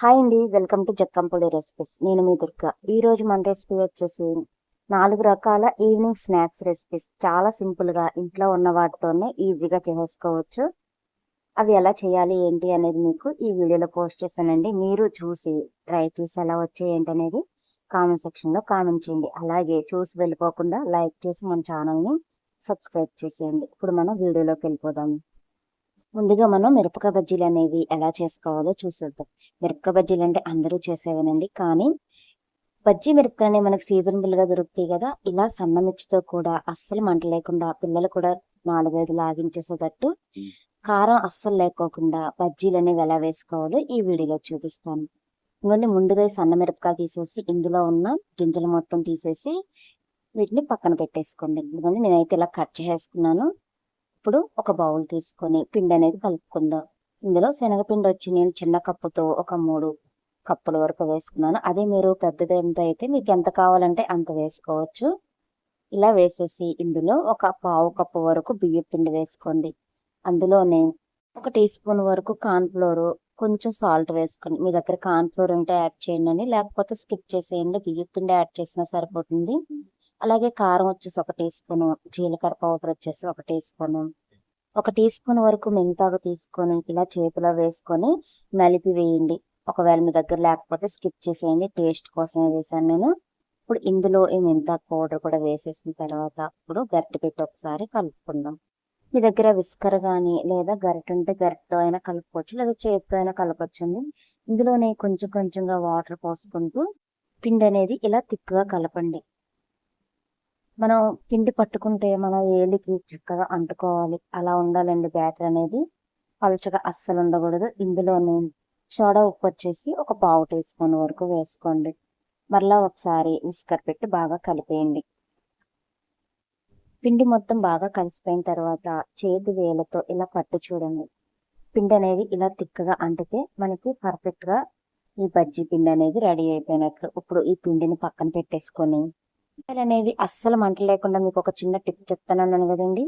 Hi అండి welcome to జక్కంపొడి recipes. నేను మీ దుర్గా. ఈరోజు మన రెసిపీ వచ్చేసి నాలుగు రకాల ఈవినింగ్ స్నాక్స్ రెసిపీస్. చాలా సింపుల్గా ఇంట్లో ఉన్న వాటితోనే ఈజీగా చేసుకోవచ్చు. అవి ఎలా చేయాలి ఏంటి అనేది మీకు ఈ వీడియోలో పోస్ట్ చేశానండి. మీరు చూసి ట్రై చేసి ఎలా వచ్చాయి ఏంటి అనేది కామెంట్ సెక్షన్లో కామెంట్ చేయండి. అలాగే చూసి వెళ్ళిపోకుండా లైక్ చేసి మన ఛానల్ని సబ్స్క్రైబ్ చేసేయండి. ఇప్పుడు మనం వీడియోలోకి వెళ్ళిపోదాం. ముందుగా మనం మిరపకాయ బజ్జీలు అనేవి ఎలా చేసుకోవాలో చూసేద్దాం. మిరపకాయ బజ్జీలు అంటే అందరూ చేసేవేనండి. కానీ బజ్జీ మిరపకాయ అనేవి మనకి సీజనబుల్గా దొరుకుతాయి కదా. ఇలా సన్న మిర్చితో కూడా అస్సలు మంట లేకుండా పిల్లలు కూడా నాలుగైదు లాగించేసేటట్టు కారం అస్సలు లేకోకుండా బజ్జీలు అనేవి ఎలా వేసుకోవాలో ఈ వీడియోలో చూపిస్తాను. ఇవన్నీ ముందుగా సన్న మిరపకాయ తీసేసి ఇందులో ఉన్న గింజలు మొత్తం తీసేసి వీటిని పక్కన పెట్టేసుకోండి. ఎందుకంటే నేనైతే ఇలా కట్ చేసుకున్నాను ఇప్పుడు ఒక బౌల్ తీసుకొని పిండి అనేది కలుపుకుందాం. ఇందులో శనగపిండి వచ్చి నేను చిన్న కప్పుతో ఒక మూడు కప్పుల వరకు వేసుకున్నాను. అదే మీరు పెద్దది ఎంత అయితే మీకు ఎంత కావాలంటే అంత వేసుకోవచ్చు. ఇలా వేసేసి ఇందులో ఒక పావు కప్పు వరకు బియ్య పిండి వేసుకోండి. అందులోనే ఒక టీ స్పూన్ వరకు కార్న్ఫ్లోర్ కొంచెం సాల్ట్ వేసుకోండి. మీ దగ్గర కార్న్ఫ్లోర్ ఉంటే యాడ్ చేయండి లేకపోతే స్కిప్ చేసేయండి. బియ్య పిండి యాడ్ చేసినా సరిపోతుంది. అలాగే కారం వచ్చేసి ఒక టీ స్పూన్ జీలకర్ర పౌడర్ వచ్చేసి ఒక టీ స్పూన్. ఒక టీ స్పూన్ వరకు మెంతాకు తీసుకొని ఇలా చేతిలో వేసుకొని నలిపి వేయండి. ఒకవేళ మీ దగ్గర లేకపోతే స్కిప్ చేసేయండి. టేస్ట్ కోసమే వేసాను నేను? ఇప్పుడు ఇందులో ఈ మెంతాకు పౌడర్ కూడా వేసేసిన తర్వాత ఇప్పుడు గరిటె పెట్టి ఒకసారి కలుపుకుందాం. మీ దగ్గర విస్కర్ కానీ లేదా గరిట ఉంటే గరిటతో అయినా కలుపుకోవచ్చు లేదా చేతితో అయినా కలపచ్చండి ఇందులోనే కొంచెం కొంచెంగా వాటర్ పోసుకుంటూ పిండి అనేది ఇలా తిక్కుగా కలపండి. మనం పిండి పట్టుకుంటే మన ఏలికి చక్కగా అంటుకోవాలి. అలా ఉండాలండి బ్యాటర్ అనేది. పలచగా అస్సలు ఉండకూడదు. ఇందులోనే సోడా ఉప్పు వచ్చేసి ఒక పావు టీ స్పూన్ వరకు వేసుకోండి. మరలా ఒకసారి విస్కర్ పెట్టి బాగా కలిపేయండి. పిండి మొత్తం బాగా కలిసిపోయిన తర్వాత చేతి వేలతో ఇలా పట్టు చూడండి. పిండి అనేది ఇలా తిక్కగా అంటితే మనకి పర్ఫెక్ట్గా ఈ బజ్జీ పిండి అనేది రెడీ అయిపోయినట్లు. ఇప్పుడు ఈ పిండిని పక్కన పెట్టేసుకొని అనేవి అస్సలు మంట లేకుండా మీకు ఒక చిన్న టిప్ చెప్తానన్నాను కదండి.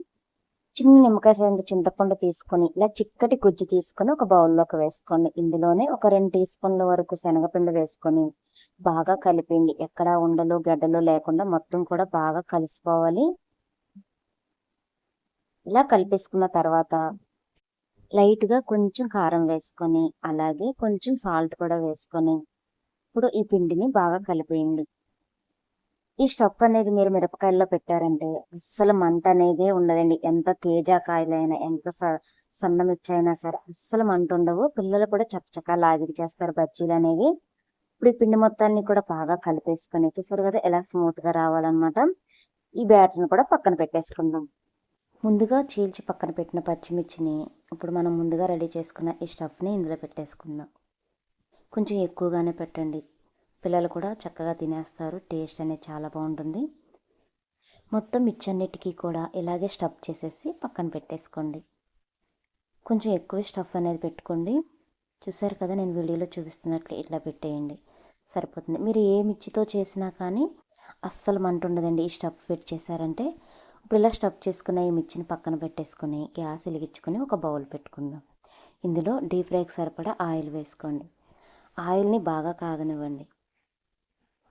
చిన్న నిమ్మకాయ సైజు చింతపండు తీసుకొని ఇలా చిక్కటి గుజ్జు తీసుకొని ఒక బౌల్లోకి వేసుకోండి. ఇందులోనే ఒక రెండు టీ స్పూన్ల వరకు శనగపిండి వేసుకొని బాగా కలిపిండి ఎక్కడ ఉండలు గడ్డలు లేకుండా మొత్తం కూడా బాగా కలిసిపోవాలి. ఇలా కలిపేసుకున్న తర్వాత లైట్గా కొంచెం కారం వేసుకొని అలాగే కొంచెం సాల్ట్ కూడా వేసుకొని ఇప్పుడు ఈ పిండిని బాగా కలిపేయండి. ఈ స్టఫ్ అనేది మీరు మిరపకాయల్లో పెట్టారంటే అస్సలు మంట అనేది ఉండదండి. ఎంత తేజకాయలైనా ఎంత సన్న మిర్చి అయినా సరే అస్సలు మంట ఉండవు. పిల్లలు కూడా చక్కచక్క లాగిరి చేస్తారు బజ్జీలు అనేవి. ఇప్పుడు ఈ పిండి మొత్తాన్ని కూడా బాగా కలిపేసుకొని చూసారు కదా ఎలా స్మూత్గా రావాలన్నమాట. ఈ బ్యాటర్ని కూడా పక్కన పెట్టేసుకుందాం. ముందుగా చీల్చి పక్కన పెట్టిన పచ్చిమిర్చిని ఇప్పుడు మనం ముందుగా రెడీ చేసుకున్న ఈ స్టఫ్ని ఇందులో పెట్టేసుకుందాం. కొంచెం ఎక్కువగానే పెట్టండి. పిల్లలు కూడా చక్కగా తినేస్తారు. టేస్ట్ అనేది చాలా బాగుంటుంది. మొత్తం మిచ్చన్నిటికీ కూడా ఇలాగే స్టఫ్ చేసేసి పక్కన పెట్టేసుకోండి. కొంచెం ఎక్కువ స్టఫ్ అనేది పెట్టుకోండి. చూసారు కదా నేను వీడియోలో చూపిస్తున్నట్లు ఇట్లా పెట్టేయండి. సరిపోతుంది. మీరు ఏ మిర్చితో చేసినా కానీ అస్సలు మంట ఉండదండి ఈ స్టఫ్ పెట్టి చేశారంటే. ఇప్పుడు ఇలా స్టఫ్ చేసుకున్న ఈ మిర్చిని పక్కన పెట్టేసుకుని గ్యాస్ వెలిగించుకొని ఒక బౌల్ పెట్టుకుందాం. ఇందులో డీప్ ఫ్రైకి సరిపడా ఆయిల్ వేసుకోండి. ఆయిల్ని బాగా కాగనివ్వండి.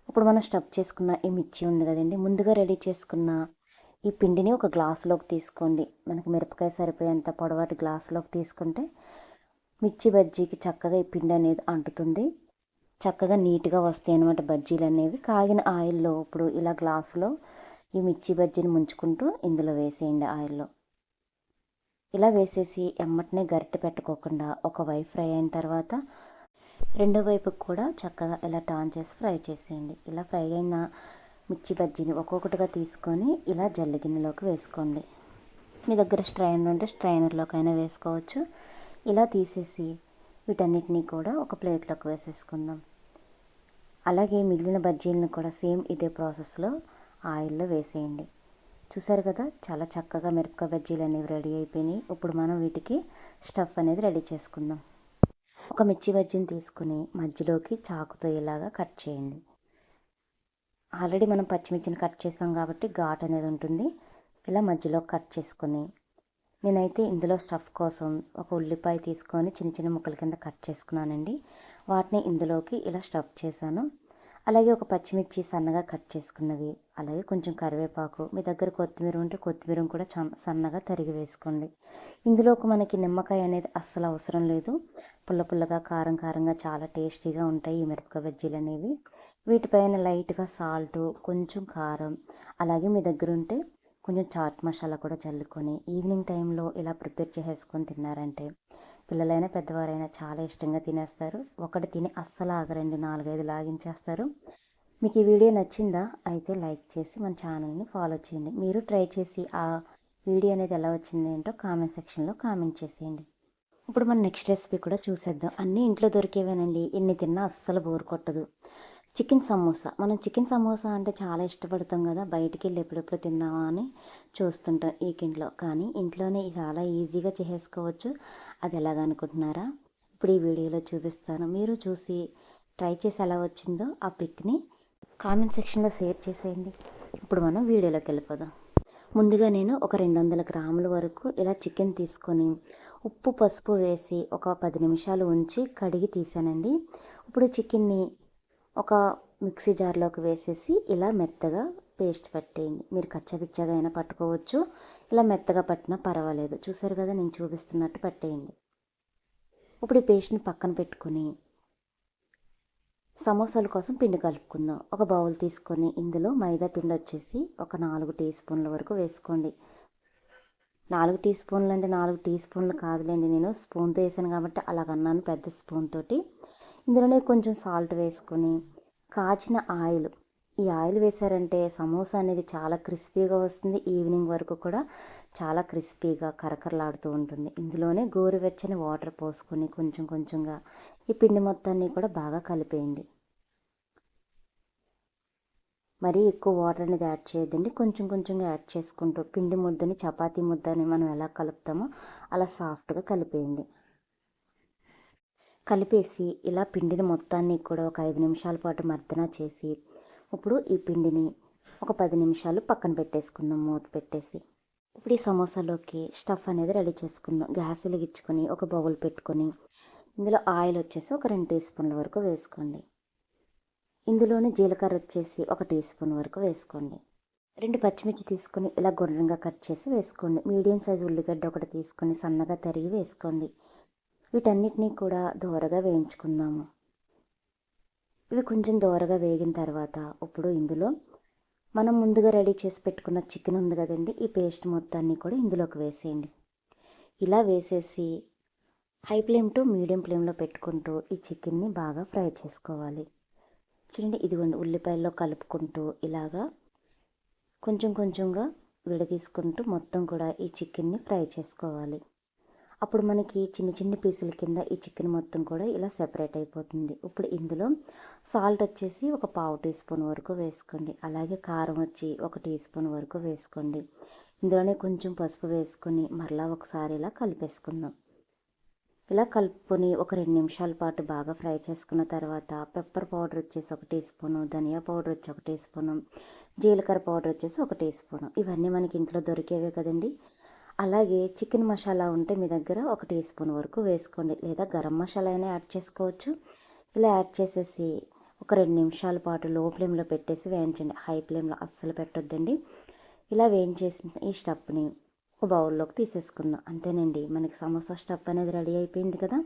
ఇప్పుడు మనం స్టఫ్ చేసుకున్న ఈ మిర్చి ఉంది కదండి ముందుగా రెడీ చేసుకున్న ఈ పిండిని ఒక గ్లాసులోకి తీసుకోండి. మనకి మిరపకాయ సరిపోయేంత పొడవాటి గ్లాసులోకి తీసుకుంటే మిర్చి బజ్జీకి చక్కగా ఈ పిండి అనేది అంటుతుంది. చక్కగా నీట్గా వస్తాయి అనమాట బజ్జీలు అనేవి. కాగిన ఆయిల్లో ఇప్పుడు ఇలా గ్లాసులో ఈ మిర్చి బజ్జీని ముంచుకుంటూ ఇందులో వేసేయండి ఆయిల్లో. ఇలా వేసేసి ఎమ్మటనే గరిటె పెట్టుకోకుండా ఒక వైపు ఫ్రై అయిన తర్వాత రెండో వైపుకి కూడా చక్కగా ఇలా టర్న్ చేసి ఫ్రై చేసేయండి. ఇలా ఫ్రై అయిన మిర్చి బజ్జీని ఒక్కొక్కటిగా తీసుకొని ఇలా జల్లి గిన్నెలోకి వేసుకోండి. మీ దగ్గర స్ట్రైనర్ ఉంటే స్ట్రైనర్లోకైనా వేసుకోవచ్చు. ఇలా తీసేసి వీటన్నిటినీ కూడా ఒక ప్లేట్లోకి వేసేసుకుందాం. అలాగే మిగిలిన బజ్జీలను కూడా సేమ్ ఇదే ప్రాసెస్లో ఆయిల్లో వేసేయండి. చూసారు కదా చాలా చక్కగా మిరపకాయ బజ్జీలు అనేవి రెడీ అయిపోయినాయి. ఇప్పుడు మనం వీటికి స్టఫ్ అనేది రెడీ చేసుకుందాం. ఒక మిర్చి బజ్జీని తీసుకుని మధ్యలోకి చాకుతో ఇలాగా కట్ చేయండి. ఆల్రెడీ మనం పచ్చిమిర్చిని కట్ చేసాం కాబట్టి ఘాట్ అనేది ఉంటుంది. ఇలా మధ్యలో కట్ చేసుకొని నేనైతే ఇందులో స్టఫ్ కోసం ఒక ఉల్లిపాయ తీసుకొని చిన్న చిన్న ముక్కల కింద కట్ చేసుకున్నానండి. వాటిని ఇందులోకి ఇలా స్టఫ్ చేశాను. అలాగే ఒక పచ్చిమిర్చి సన్నగా కట్ చేసుకున్నవి అలాగే కొంచెం కరివేపాకు మీ దగ్గర కొత్తిమీర ఉంటే కొత్తిమీర కూడా సన్నగా తరిగి వేసుకోండి. ఇందులోకి మనకి నిమ్మకాయ అనేది అస్సలు అవసరం లేదు. పుల్ల పుల్లగా కారం కారంగా చాలా టేస్టీగా ఉంటాయి ఈ మిరపకాయ బజ్జీలు అనేవి. వీటిపైన లైట్గా సాల్ట్ కొంచెం కారం అలాగే మీ దగ్గర ఉంటే కొంచెం చాట్ మసాలా కూడా చల్లుకొని ఈవినింగ్ టైంలో ఇలా ప్రిపేర్ చేసేసుకొని తిన్నారంటే పిల్లలైనా పెద్దవారైనా చాలా ఇష్టంగా తినేస్తారు. ఒకటి తిని అస్సలు ఆగరండి నాలుగైదు లాగించేస్తారు. మీకు ఈ వీడియో నచ్చిందా అయితే లైక్ చేసి మన ఛానల్ని ఫాలో చేయండి. మీరు ట్రై చేసి ఆ వీడియో అనేది ఎలా వచ్చింది ఏంటో కామెంట్ సెక్షన్లో కామెంట్ చేసేయండి. ఇప్పుడు మనం నెక్స్ట్ రెసిపీ కూడా చూసేద్దాం. అన్నీ ఇంట్లో దొరికేవేనండి? ఎన్ని తిన్నా అస్సలు బోర్ కొట్టదు. చికెన్ సమోసా. మనం చికెన్ సమోసా అంటే చాలా ఇష్టపడతాం కదా బయటికి వెళ్ళి ఎప్పుడెప్పుడు తిందామా అని చూస్తుంటాం వీకెండ్లో ఇంట్లో కానీ ఇంట్లోనే చాలా ఈజీగా చేసేసుకోవచ్చు. అది ఎలాగనుకుంటున్నారా? ఇప్పుడు ఈ వీడియోలో చూపిస్తాను. మీరు చూసి ట్రై చేసి ఎలా వచ్చిందో ఆ పిక్ని కామెంట్ సెక్షన్లో షేర్ చేసేయండి. ఇప్పుడు మనం వీడియోలోకి వెళ్ళిపోదాం. ముందుగా నేను ఒక రెండు వందల గ్రాముల వరకు ఇలా చికెన్ తీసుకొని ఉప్పు పసుపు వేసి ఒక పది నిమిషాలు ఉంచి కడిగి తీసానండి. ఇప్పుడు చికెన్ని ఒక మిక్సీ జార్లోకి వేసేసి ఇలా మెత్తగా పేస్ట్ పట్టేయండి. మీరు కచ్చపిచ్చగా అయినా పట్టుకోవచ్చు. ఇలా మెత్తగా పట్టినా పర్వాలేదు. చూసారు కదా నేను చూపిస్తున్నట్టు పట్టేయండి. ఇప్పుడు ఈ పేస్ట్ని పక్కన పెట్టుకొని సమోసాల కోసం పిండి కలుపుకుందాం. ఒక బౌల్ తీసుకొని ఇందులో మైదా పిండి వచ్చేసి ఒక నాలుగు టీ స్పూన్ల వరకు వేసుకోండి. నాలుగు టీ స్పూన్లు అంటే నాలుగు టీ స్పూన్లు కాదులేండి. నేను స్పూన్తో వేసాను కాబట్టి అలాగన్నాను పెద్ద స్పూన్ తోటి. ఇందులోనే కొంచెం సాల్ట్ వేసుకొని కాచిన ఆయిల్. ఈ ఆయిల్ వేసారంటే సమోసా అనేది చాలా క్రిస్పీగా వస్తుంది. ఈవినింగ్ వరకు కూడా చాలా క్రిస్పీగా కరకరలాడుతూ ఉంటుంది. ఇందులోనే గోరువెచ్చని వాటర్ పోసుకొని కొంచెం కొంచెంగా ఈ పిండి మొత్తాన్ని కూడా బాగా కలిపేయండి. మరీ ఎక్కువ వాటర్ అనేది యాడ్ చేయొద్దండి. కొంచెం కొంచెంగా యాడ్ చేసుకుంటూ పిండి ముద్దని చపాతీ ముద్దని మనం ఎలా కలుపుతామో అలా సాఫ్ట్గా కలిపేయండి. కలిపేసి ఇలా పిండిని మొత్తాన్ని కూడా ఒక ఐదు నిమిషాల పాటు మర్దన చేసి ఇప్పుడు ఈ పిండిని ఒక పది నిమిషాలు పక్కన పెట్టేసుకుందాం మూత పెట్టేసి. ఇప్పుడు ఈ సమోసాలోకి స్టఫ్ అనేది రెడీ చేసుకుందాం. గ్యాస్ వెలిగించుకొని ఒక బౌల్ పెట్టుకొని ఇందులో ఆయిల్ వచ్చేసి ఒక రెండు టీ స్పూన్ల వరకు వేసుకోండి. ఇందులోనే జీలకర్ర వచ్చేసి ఒక టీ స్పూన్ వరకు వేసుకోండి. రెండు పచ్చిమిర్చి తీసుకొని ఇలా గుర్రంగా కట్ చేసి వేసుకోండి. మీడియం సైజు ఉల్లిగడ్డ ఒకటి తీసుకొని సన్నగా తరిగి వేసుకోండి. వీటన్నిటినీ కూడా దోరగా వేయించుకుందాము. ఇవి కొంచెం దోరగా వేగిన తర్వాత ఇప్పుడు ఇందులో మనం ముందుగా రెడీ చేసి పెట్టుకున్న చికెన్ ఉంది కదండి ఈ పేస్ట్ మొత్తాన్ని కూడా ఇందులోకి వేసేయండి. ఇలా వేసేసి హై ఫ్లేమ్ టు మీడియం ఫ్లేమ్లో పెట్టుకుంటూ ఈ చికెన్ని బాగా ఫ్రై చేసుకోవాలి. చూడండి ఇదిగోండి ఉల్లిపాయల్లో కలుపుకుంటూ ఇలాగా కొంచెం కొంచెంగా విడదీసుకుంటూ మొత్తం కూడా ఈ చికెన్ని ఫ్రై చేసుకోవాలి. అప్పుడు మనకి చిన్న చిన్న పీసుల కింద ఈ చికెన్ మొత్తం కూడా ఇలా సెపరేట్ అయిపోతుంది. ఇప్పుడు ఇందులో సాల్ట్ వచ్చేసి ఒక పావు టీ స్పూన్ వరకు వేసుకోండి. అలాగే కారం వచ్చి ఒక టీ స్పూన్ వరకు వేసుకోండి. ఇందులోనే కొంచెం పసుపు వేసుకొని మరలా ఒకసారి ఇలా కలిపేసుకుందాం. ఇలా కలుపుకొని ఒక రెండు నిమిషాల పాటు బాగా ఫ్రై చేసుకున్న తర్వాత పెప్పర్ పౌడర్ వచ్చేసి ఒక టీ స్పూను ధనియా పౌడర్ వచ్చి ఒక టీ స్పూను జీలకర్ర పౌడర్ వచ్చేసి ఒక టీ స్పూను. ఇవన్నీ మనకి ఇంట్లో దొరికేవే కదండి. అలాగే చికెన్ మసాలా ఉంటే మీ దగ్గర ఒక టీ స్పూన్ వరకు వేసుకోండి. లేదా గరం మసాలా అయినా యాడ్ చేసుకోవచ్చు. ఇలా యాడ్ చేసేసి ఒక రెండు నిమిషాల పాటు లో ఫ్లేమ్లో పెట్టేసి వేయించండి. హై ఫ్లేమ్లో అస్సలు పెట్టొద్దండి. ఇలా వేయించేసిన ఈ స్టఫ్ని ఒక బౌల్లోకి తీసేసుకుందాం. అంతేనండి. మనకి సమోసా స్టఫ్ అనేది రెడీ అయిపోయింది కదా.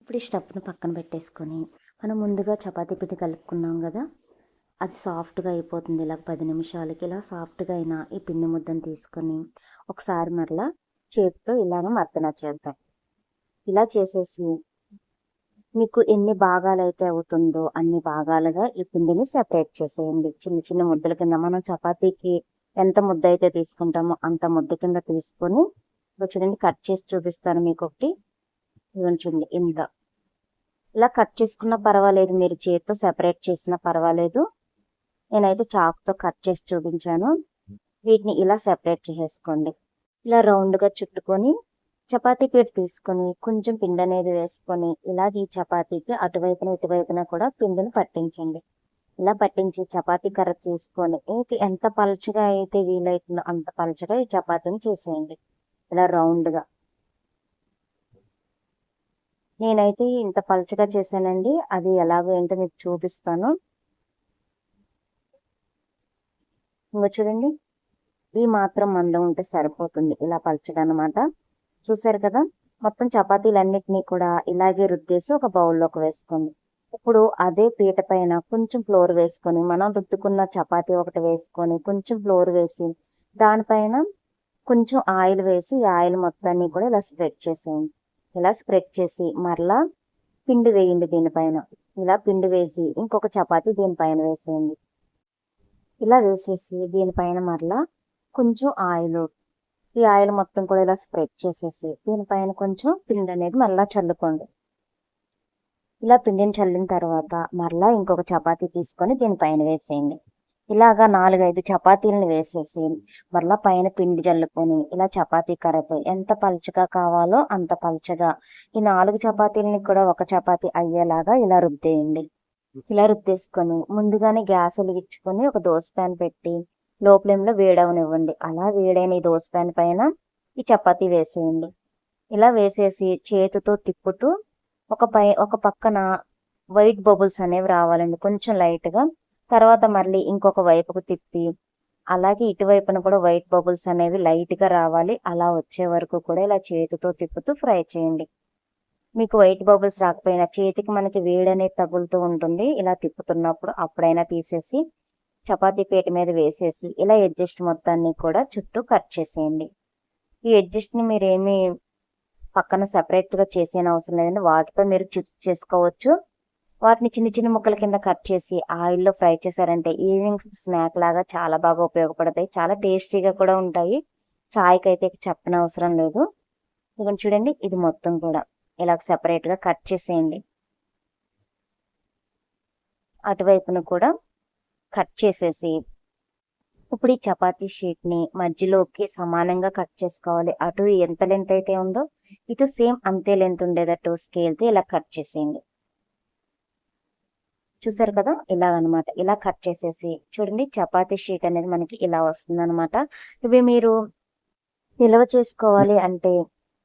ఇప్పుడు ఈ స్టఫ్ను పక్కన పెట్టేసుకొని మనం ముందుగా చపాతీ పిండి కలుపుకున్నాం కదా. అది సాఫ్ట్గా అయిపోతుంది. ఇలా పది నిమిషాలకి ఇలా సాఫ్ట్గా అయినా ఈ పిండి ముద్దను తీసుకొని ఒకసారి మరలా చేతితో ఇలానే మర్దన చేద్దాం. ఇలా చేసేసి మీకు ఎన్ని భాగాలు అయితే అవుతుందో అన్ని భాగాలుగా ఈ పిండిని సెపరేట్ చేసేయండి. చిన్న చిన్న ముద్దల కింద మనం చపాతీకి ఎంత ముద్ద అయితే తీసుకుంటామో అంత ముద్ద కింద తీసుకొని చూడండి కట్ చేసి చూపిస్తాను మీకు ఒకటి చూడండి ఇంత ఇలా కట్ చేసుకున్నా పర్వాలేదు మీరు చేతితో సెపరేట్ చేసినా పర్వాలేదు. నేనైతే చాకుతో కట్ చేసి చూపించాను. వీటిని ఇలా సెపరేట్ చేసేసుకోండి. ఇలా రౌండ్గా చుట్టుకొని చపాతీ పీట తీసుకొని కొంచెం పిండి అనేది వేసుకొని ఇలా ఈ చపాతీకి అటువైపున ఇటువైపున కూడా పిండిని పట్టించండి. ఇలా పట్టించి చపాతీ కర్ర చేసుకొని ఎంత పలచగా అయితే వీలైతుందో అంత పలచగా ఈ చపాతీని చేసేయండి. ఇలా రౌండ్గా. నేనైతే ఇంత పలచగా చేశానండి. అది ఎలాగో ఏంటో మీకు చూపిస్తాను. ఇంకా చూడండి. ఈ మాత్రం మందం ఉంటే సరిపోతుంది. ఇలా పలచగా అనమాట చూసారు కదా? మొత్తం చపాతీలన్నిటినీ కూడా ఇలాగే రుద్దేసి ఒక బౌల్లోకి వేసుకోండి. ఇప్పుడు అదే పీట పైన కొంచెం ఫ్లోర్ వేసుకొని మనం రుద్దుకున్న చపాతీ ఒకటి వేసుకొని కొంచెం ఫ్లోర్ వేసి దానిపైన కొంచెం ఆయిల్ వేసి ఆయిల్ మొత్తాన్ని కూడా ఇలా స్ప్రెడ్ చేసేయండి. ఇలా స్ప్రెడ్ చేసి మరలా పిండి వేయండి దీనిపైన. ఇలా పిండి వేసి ఇంకొక చపాతీ దీనిపైన వేసేయండి. ఇలా వేసేసి దీనిపైన మరలా కొంచెం ఆయిల్. ఈ ఆయిల్ మొత్తం కూడా ఇలా స్ప్రెడ్ చేసేసి దీనిపైన కొంచెం పిండి అనేది మరలా చల్లుకోండి. ఇలా పిండిని చల్లిన తర్వాత మరలా ఇంకొక చపాతీ తీసుకొని దీనిపైన వేసేయండి. ఇలాగా నాలుగైదు చపాతీలను వేసేసి మరలా పైన పిండి చల్లుకొని ఇలా చపాతీ కర్రతో ఎంత పలుచగా కావాలో అంత పలుచగా ఈ నాలుగు చపాతీలని కూడా ఒక చపాతీ అయ్యేలాగా ఇలా రుద్దేయండి ఇలా రుద్దేసుకొని ముందుగానే గ్యాస్ వెలిగించుకొని ఒక దోశ ప్యాన్ పెట్టి లో ఫ్లేమ్లో వేడవనివ్వండి. అలా వేడైన ఈ దోశ ప్యాన్ పైన ఈ చపాతి వేసేయండి. ఇలా వేసేసి చేతితో తిప్పుతూ ఒక పై ఒక పక్కన వైట్ బబుల్స్ అనేవి రావాలండి. కొంచెం లైట్గా. తర్వాత మళ్ళీ ఇంకొక వైపుకు తిప్పి అలాగే ఇటువైపున కూడా వైట్ బబుల్స్ అనేవి లైట్గా రావాలి. అలా వచ్చే వరకు కూడా ఇలా చేతితో తిప్పుతూ ఫ్రై చేయండి. మీకు వైట్ బబుల్స్ రాకపోయినా చేతికి మనకి వేడి అనేది తగులుతూ ఉంటుంది. ఇలా తిప్పుతున్నప్పుడు అప్పుడైనా తీసేసి చపాతీ పీట మీద వేసేసి ఇలా అడ్జస్ట్ మొత్తాన్ని కూడా చుట్టూ కట్ చేసేయండి. ఈ అడ్జస్ట్ని మీరేమి పక్కన సెపరేట్గా చేసేన అవసరం లేదండి. వాటితో మీరు చిప్స్ చేసుకోవచ్చు. వాటిని చిన్న చిన్న ముక్కల కింద కట్ చేసి ఆయిల్లో ఫ్రై చేశారంటే ఈవినింగ్ స్నాక్ లాగా చాలా బాగా ఉపయోగపడతాయి. చాలా టేస్టీగా కూడా ఉంటాయి. చాయ్కి అయితే చెప్పనవసరం లేదు. ఇదిగోండి చూడండి ఇది మొత్తం కూడా. ఇలా సెపరేట్గా కట్ చేసేయండి. అటువైపును కూడా కట్ చేసేసి ఇప్పుడు ఈ చపాతీ షీట్ని మధ్యలోకి సమానంగా కట్ చేసుకోవాలి. అటు ఎంత లెంత్ అయితే ఉందో ఇటు సేమ్ అంతే లెంత్ ఉండేటట్టు స్కేల్తో ఇలా కట్ చేసేయండి. చూసారు కదా? ఇలా అనమాట ఇలా కట్ చేసేసి చూడండి చపాతీ షీట్ అనేది మనకి ఇలా వస్తుంది అనమాట ఇవి మీరు నిల్వ చేసుకోవాలి అంటే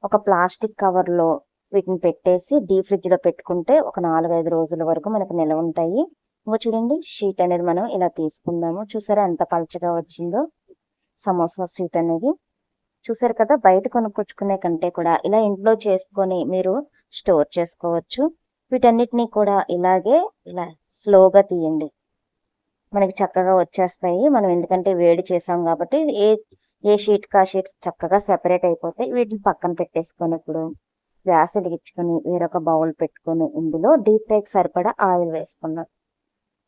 ఒక ప్లాస్టిక్ కవర్లో వీటిని పెట్టేసి డీప్ ఫ్రిడ్జ్లో పెట్టుకుంటే ఒక నాలుగైదు రోజుల వరకు మనకు నిల్వ ఉంటాయి. ఇంకో చూడండి షీట్ అనేది మనం ఇలా తీసుకుందాము. చూసారా ఎంత పలచగా వచ్చిందో? సమోసా షీట్ అనేది. చూసారు కదా బయట కొనుక్కొచ్చుకునే కంటే కూడా ఇలా ఇంట్లో చేసుకొని మీరు స్టోర్ చేసుకోవచ్చు. వీటన్నిటిని కూడా ఇలాగే ఇలా స్లోగా తీయండి. మనకి చక్కగా వచ్చేస్తాయి. మనం ఎందుకంటే వేడి చేసాం కాబట్టి ఏ ఏ షీట్ కా షీట్ చక్కగా సెపరేట్ అయిపోతాయి. వీటిని పక్కన పెట్టేసుకొని ఇప్పుడు గ్యాస్ వెలిగించుకొని వేరొక బౌల్ పెట్టుకొని ఇందులో డీప్ ఫ్రైకి సరిపడా ఆయిల్ వేసుకుందాం.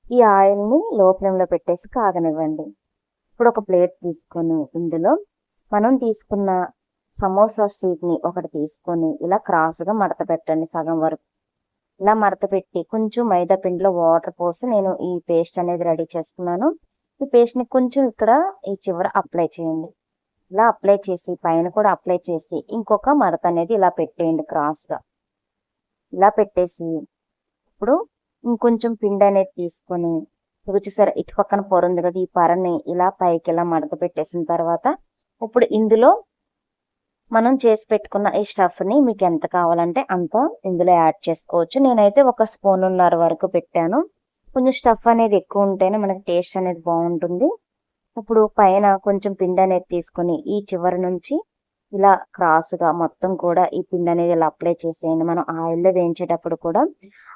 ఈ ఆయిల్ని లో ఫ్లేమ్లో పెట్టేసి కాగనివ్వండి. ఇప్పుడు ఒక ప్లేట్ తీసుకొని ఇందులో మనం తీసుకున్న సమోసా ని ఒకటి తీసుకొని ఇలా క్రాస్గా మడత పెట్టండి సగం వరకు. ఇలా మడత పెట్టి కొంచెం మైదా పిండిలో వాటర్ పోసి నేను ఈ పేస్ట్ అనేది రెడీ చేసుకున్నాను. ఈ పేస్ట్ని కొంచెం ఇక్కడ ఈ చివర అప్లై చేయండి. ఇలా అప్లై చేసి పైన కూడా అప్లై చేసి ఇంకొక మడత అనేది ఇలా పెట్టేయండి క్రాస్గా ఇలా పెట్టేసి ఇప్పుడు ఇంకొంచెం పిండి అనేది తీసుకొని ఇవి చూసారా ఇటు పక్కన పొర ఉంది కదా ఈ పొరని ఇలా పైకి ఇలా మడత పెట్టేసిన తర్వాత ఇప్పుడు ఇందులో మనం చేసి పెట్టుకున్న ఈ స్టఫ్ని మీకు ఎంత కావాలంటే అంత ఇందులో యాడ్ చేసుకోవచ్చు. నేనైతే ఒక స్పూన్ ఉన్నర వరకు పెట్టాను. కొంచెం స్టఫ్ అనేది ఎక్కువ ఉంటేనే మనకి టేస్ట్ అనేది బాగుంటుంది. ఇప్పుడు పైన కొంచెం పిండి అనేది తీసుకొని ఈ చివరి నుంచి ఇలా క్రాస్గా మొత్తం కూడా ఈ పిండి అనేది ఇలా అప్లై చేసేయండి. మనం ఆయిల్లో వేయించేటప్పుడు కూడా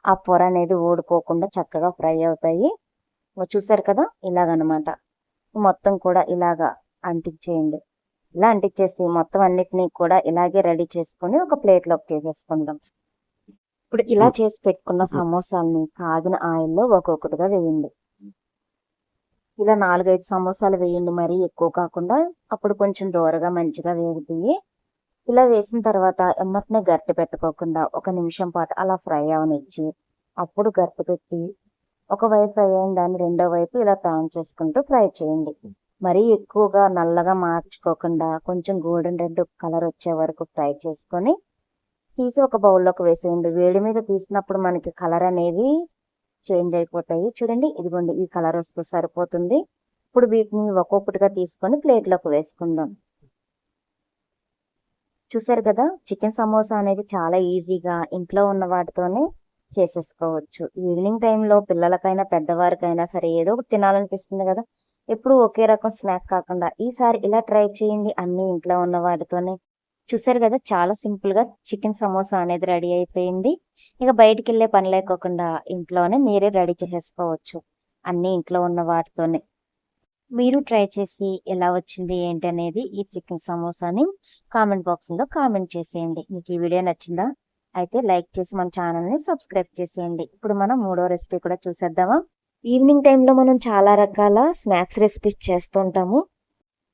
ఆ పొర అనేది ఊడిపోకుండా చక్కగా ఫ్రై అవుతాయి. చూసారు కదా? ఇలాగనమాట. మొత్తం కూడా ఇలాగా అంటించేయండి ఇలా అంటించేసి మొత్తం అన్నిటినీ కూడా ఇలాగే రెడీ చేసుకొని ఒక ప్లేట్లోకి తీసేసుకుందాం. ఇప్పుడు ఇలా చేసి పెట్టుకున్న సమోసాల్ని కాగిన ఆయిల్లో ఒక్కొక్కటిగా వేయండి. ఇలా నాలుగైదు సమోసాలు వేయండి మరి ఎక్కువ కాకుండా. అప్పుడు కొంచెం దూరగా మంచిగా వేగుతాయి. ఇలా వేసిన తర్వాత ఎమ్మటినే గరిటె పెట్టుకోకుండా ఒక నిమిషం పాటు అలా ఫ్రై అవనిచ్చి అప్పుడు గరిటె పెట్టి ఒక వైపు ఫ్రై అయిన దాన్ని రెండో వైపు ఇలా టర్న్ చేసుకుంటూ ఫ్రై చేయండి. మరీ ఎక్కువగా నల్లగా మార్చుకోకుండా కొంచెం గోల్డెన్ రెడ్ కలర్ వచ్చే వరకు ఫ్రై చేసుకొని తీసి ఒక బౌల్లోకి వేసేయండి. వేడి మీద తీసినప్పుడు మనకి కలర్ అనేది చేంజ్ అయిపోతాయి. చూడండి ఇదిగోండి ఈ కలర్ వస్తే సరిపోతుంది. ఇప్పుడు వీటిని ఒక్కొక్కటిగా తీసుకొని ప్లేట్లోకి వేసుకుందాం. చూసారు కదా చికెన్ సమోసా అనేది చాలా ఈజీగా ఇంట్లో ఉన్న వాటితోనే చేసేసుకోవచ్చు. ఈవినింగ్ టైంలో పిల్లలకైనా పెద్దవారికైనా సరే ఏదో ఒకటి తినాలనిపిస్తుంది కదా. ఎప్పుడు ఒకే రకం స్నాక్ కాకుండా ఈసారి ఇలా ట్రై చేయండి అన్ని ఇంట్లో ఉన్న వాటితోనే. చూసారు కదా చాలా సింపుల్గా చికెన్ సమోసా అనేది రెడీ అయిపోయింది. ఇక బయటికి వెళ్ళే పని లేకోకుండా ఇంట్లోనే మీరే రెడీ చేసేసుకోవచ్చు అన్ని ఇంట్లో ఉన్న వాటితోనే. మీరు ట్రై చేసి ఎలా వచ్చింది ఏంటి అనేది ఈ చికెన్ సమోసాని కామెంట్ బాక్స్లో కామెంట్ చేసేయండి. మీకు ఈ వీడియో నచ్చిందా? అయితే లైక్ చేసి మన ఛానల్ని సబ్స్క్రైబ్ చేసేయండి. ఇప్పుడు మనం మూడో రెసిపీ కూడా చూసేద్దామా? ఈవినింగ్ టైంలో మనం చాలా రకాల స్నాక్స్ రెసిపీస్ చేస్తుంటాము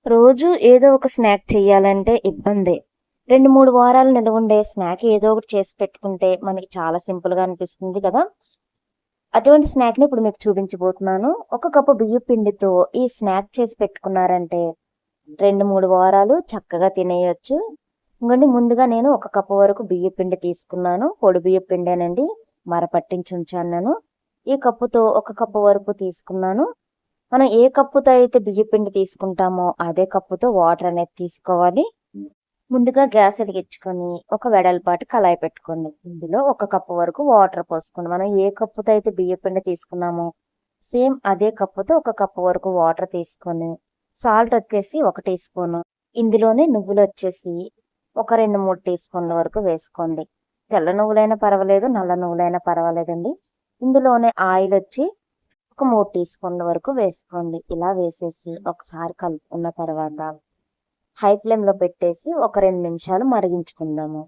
రోజు ఏదో ఒక స్నాక్ చేయాలంటే ఇబ్బందే. రెండు మూడు వారాలు నిలవ ఉండే స్నాక్ ఏదో ఒకటి చేసి పెట్టుకుంటే మనకి చాలా సింపుల్గా అనిపిస్తుంది కదా. అటువంటి స్నాక్ని ఇప్పుడు మీకు చూపించబోతున్నాను. ఒక కప్పు బియ్య పిండితో ఈ స్నాక్ చేసి పెట్టుకున్నారంటే రెండు మూడు వారాలు చక్కగా తినేయొచ్చు. ఇంకోండి ముందుగా నేను ఒక కప్పు వరకు బియ్య పిండి తీసుకున్నాను. పొడి బియ్య పిండేనండి. మరపట్టించి ఉంచాను నేను. ఈ కప్పుతో ఒక కప్పు వరకు తీసుకున్నాను. మనం ఏ కప్పుతో అయితే బియ్య పిండి తీసుకుంటామో అదే కప్పుతో వాటర్ అనేది తీసుకోవాలి. ముందుగా గ్యాస్ వెలిగించుకొని ఒక వెడల్పాటి కళాయి పెట్టుకోండి. ఇందులో ఒక కప్పు వరకు వాటర్ పోసుకోండి మనం ఏ కప్పుతో అయితే బియ్య పిండి తీసుకున్నామో సేమ్ అదే కప్పుతో ఒక కప్పు వరకు వాటర్ తీసుకొని సాల్ట్ వచ్చేసి ఒక టీ స్పూన్ ఇందులోనే నువ్వులు వచ్చేసి ఒక రెండు మూడు టీ స్పూన్ల వరకు వేసుకోండి. తెల్ల నువ్వులైనా పర్వాలేదు నల్ల నువ్వులైనా పర్వాలేదండి. ఇందులోనే ఆయిల్ వచ్చి ఒక మూడు టీ స్పూన్ల వరకు వేసుకోండి. ఇలా వేసేసి ఒకసారి కలుపుకున్న తర్వాత హై ఫ్లేమ్లో పెట్టేసి ఒక రెండు నిమిషాలు మరిగించుకుందాము.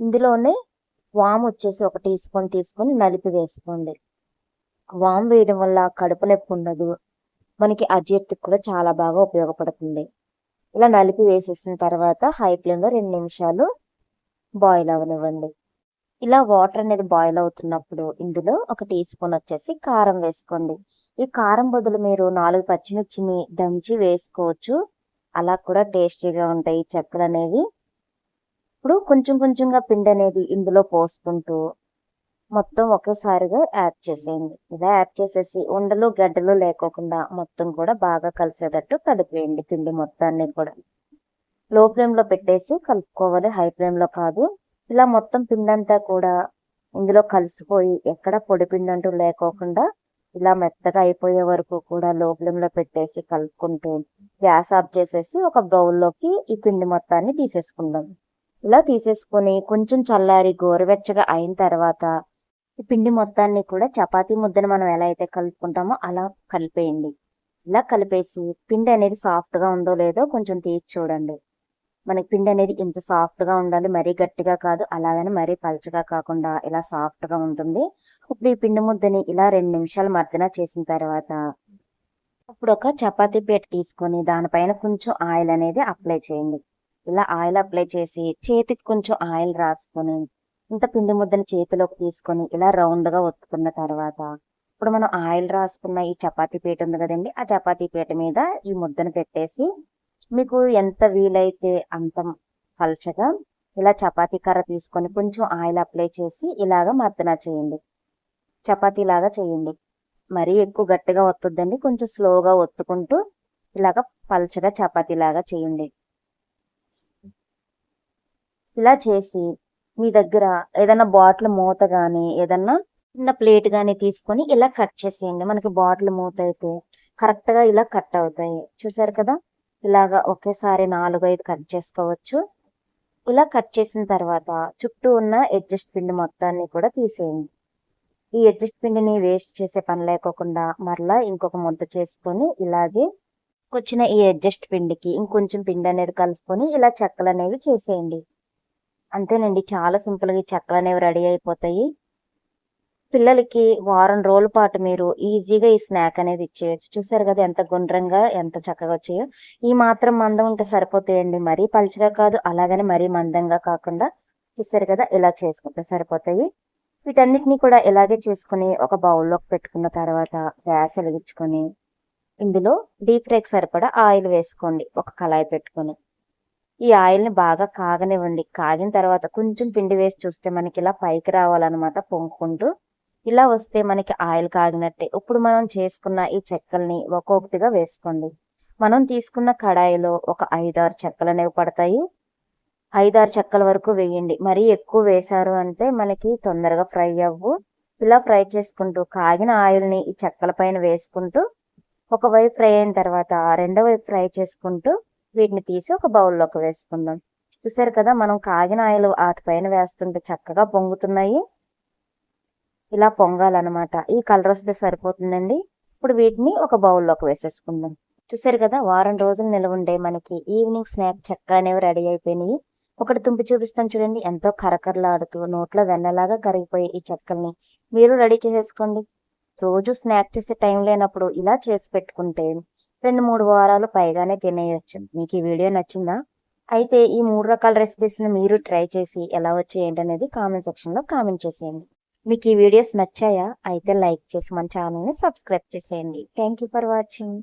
ఇందులోనే వామ్ వచ్చేసి ఒక టీ స్పూన్ తీసుకొని నలిపి వేసుకోండి. వామ్ వేయడం వల్ల కడుపు నొప్పి ఉండదు. మనకి అజీర్తికి కూడా చాలా బాగా ఉపయోగపడుతుంది. ఇలా నలిపి వేసేసిన తర్వాత హై ఫ్లేమ్లో రెండు నిమిషాలు బాయిల్ అవనివ్వండి. ఇలా వాటర్ అనేది బాయిల్ అవుతున్నప్పుడు ఇందులో ఒక టీ స్పూన్ వచ్చేసి కారం వేసుకోండి. ఈ కారం బదులు మీరు నాలుగు పచ్చిమిర్చిని దంచి వేసుకోవచ్చు. అలా కూడా టేస్టీగా ఉంటాయి చెక్కలు అనేవి. ఇప్పుడు కొంచెం కొంచెంగా పిండి అనేది ఇందులో పోసుకుంటూ మొత్తం ఒకేసారిగా యాడ్ చేసేయండి. ఇలా యాడ్ చేసేసి ఉండలు గడ్డలు లేకోకుండా మొత్తం కూడా బాగా కలిసేటట్టు కలిపేయండి పిండి మొత్తాన్ని కూడా. లో ఫ్లేమ్లో పెట్టేసి కలుపుకోవాలి. హై ఫ్లేమ్లో కాదు. ఇలా మొత్తం పిండి అంతా కూడా ఇందులో కలిసిపోయి ఎక్కడ పొడి పిండి అంటూ లేకోకుండా ఇలా మెత్తగా అయిపోయే వరకు కూడా లో పెట్టేసి కలుపుకుంటూ గ్యాస్ ఆఫ్ చేసేసి ఒక బౌల్లోకి ఈ పిండి మొత్తాన్ని తీసేసుకుందాం. ఇలా తీసేసుకొని కొంచెం చల్లారి గోరువెచ్చగా అయిన తర్వాత ఈ పిండి మొత్తాన్ని కూడా చపాతీ ముద్దను మనం ఎలా అయితే కలుపుకుంటామో అలా కలిపేయండి. ఇలా కలిపేసి పిండి అనేది సాఫ్ట్గా ఉందో లేదో కొంచెం తీసి చూడండి. మనకి పిండి అనేది ఎంత సాఫ్ట్గా ఉండాలి మరీ గట్టిగా కాదు అలాగని మరీ పలచగా కాకుండా ఇలా సాఫ్ట్గా ఉంటుంది. ఇప్పుడు ఈ పిండి ముద్దని ఇలా రెండు నిమిషాలు మర్దన చేసిన తర్వాత ఇప్పుడు ఒక చపాతీ పీట తీసుకొని దానిపైన కొంచెం ఆయిల్ అనేది అప్లై చేయండి. ఇలా ఆయిల్ అప్లై చేసి చేతికి కొంచెం ఆయిల్ రాసుకొని ఇంత పిండి ముద్దని చేతిలోకి తీసుకొని ఇలా రౌండ్గా ఒత్తుకున్న తర్వాత ఇప్పుడు మనం ఆయిల్ రాసుకున్న ఈ చపాతీ పీట ఉంది కదండి ఆ చపాతీ పీట మీద ఈ ముద్దను పెట్టేసి మీకు ఎంత వీలైతే అంత పల్చగా ఇలా చపాతీ కర్ర తీసుకొని కొంచెం ఆయిల్ అప్లై చేసి ఇలాగ మర్దన చేయండి. చపాతీ లాగా చేయండి. మరీ ఎక్కువ గట్టిగా ఒత్తుద్దండి. కొంచెం స్లోగా ఒత్తుకుంటూ ఇలాగ పల్చగా చపాతీ లాగా చేయండి. ఇలా చేసి మీ దగ్గర ఏదైనా బాటిల్ మూత కానీ ఏదన్నా చిన్న ప్లేట్ కానీ తీసుకొని ఇలా కట్ చేసేయండి. మనకి బాటిల్ మూత అయితే కరెక్ట్గా ఇలా కట్ అవుతాయి. చూసారు కదా? ఇలాగా ఒకేసారి నాలుగు ఐదు కట్ చేసుకోవచ్చు. ఇలా కట్ చేసిన తర్వాత చుట్టూ ఉన్న అడ్జస్ట్ పిండి మొత్తాన్ని కూడా తీసేయండి. ఈ అడ్జస్ట్ పిండిని వేస్ట్ చేసే పని లేకోకుండా మరలా ఇంకొక ముద్ద చేసుకొని ఇలాగే వచ్చిన ఈ అడ్జస్ట్ పిండికి ఇంకొంచెం పిండి అనేది కలుపుకొని ఇలా చెక్కలు అనేవి చేసేయండి. అంతేనండి చాలా సింపుల్గా ఈ చెక్కలు అనేవి రెడీ అయిపోతాయి. పిల్లలకి వారం రోజుల పాటు మీరు ఈజీగా ఈ స్నాక్ అనేది ఇచ్చేయచ్చు. చూసారు కదా ఎంత గుండ్రంగా ఎంత చక్కగా వచ్చాయో. ఈ మాత్రం మందం ఉంటే సరిపోతాయండి. మరీ పలుచగా కాదు అలాగని మరీ మందంగా కాకుండా చూసారు కదా ఇలా చేసుకుంటే సరిపోతాయి. వీటన్నిటిని కూడా ఇలాగే చేసుకుని ఒక బౌల్లోకి పెట్టుకున్న తర్వాత గ్యాస్ వెలిగించుకొని ఇందులో డీప్ ఫ్రైకి సరిపడా ఆయిల్ వేసుకోండి. ఒక కళాయి పెట్టుకొని. ఈ ఆయిల్ని బాగా కాగనివ్వండి. కాగిన తర్వాత కొంచెం పిండి వేసి చూస్తే మనకి ఇలా పైకి రావాలన్నమాట పొంగుకుంటూ ఇలా వస్తే మనకి ఆయిల్ కాగినట్టే. ఇప్పుడు మనం చేసుకున్న ఈ చెక్కల్ని ఒక్కొక్కటిగా వేసుకోండి. మనం తీసుకున్న కడాయిలో ఒక ఐదారు చెక్కలు అనేవి పడతాయి. ఐదారు చెక్కల వరకు వేయండి. మరీ ఎక్కువ వేశారు అంటే మనకి తొందరగా ఫ్రై అవ్వు. ఇలా ఫ్రై చేసుకుంటూ కాగిన ఆయిల్ని ఈ చెక్కల పైన వేసుకుంటూ ఒకవైపు ఫ్రై అయిన తర్వాత రెండో వైపు ఫ్రై చేసుకుంటూ వీటిని తీసి ఒక బౌల్లోకి వేసుకుందాం. చూసారు కదా మనం కాగిన ఆయిల్ వాటిపైన వేస్తుంటే చక్కగా పొంగుతున్నాయి. ఇలా పొంగాలన్నమాట. ఈ కలర్ వస్తే సరిపోతుందండి. ఇప్పుడు వీటిని ఒక బౌల్లోకి వేసేసుకుందాం. చూసారు కదా వారం రోజులు నిల్వ ఉండే మనకి ఈవినింగ్ స్నాక్ చెక్క అనేవి రెడీ అయిపోయినాయి. ఒకటి తుంపి చూపిస్తాను చూడండి. ఎంతో కరకరలాడుతూ నోట్లో వెన్నలాగా కరిగిపోయి ఈ చెక్కల్ని. మీరు రెడీ చేసేసుకోండి. రోజు స్నాక్ చేసే టైం లేనప్పుడు ఇలా చేసి పెట్టుకుంటే రెండు మూడు వారాలు పైగానే తినేయచ్చు. మీకు ఈ వీడియో నచ్చిందా? అయితే ఈ మూడు రకాల రెసిపీస్ని మీరు ట్రై చేసి ఎలా వచ్చి ఏంటనేది కామెంట్ సెక్షన్లో కామెంట్ చేసేయండి. మీకు ఈ వీడియోస్ నచ్చాయా? అయితే లైక్ చేసి మన ఛానల్ని సబ్స్క్రైబ్ చేసేయండి. Thank you for watching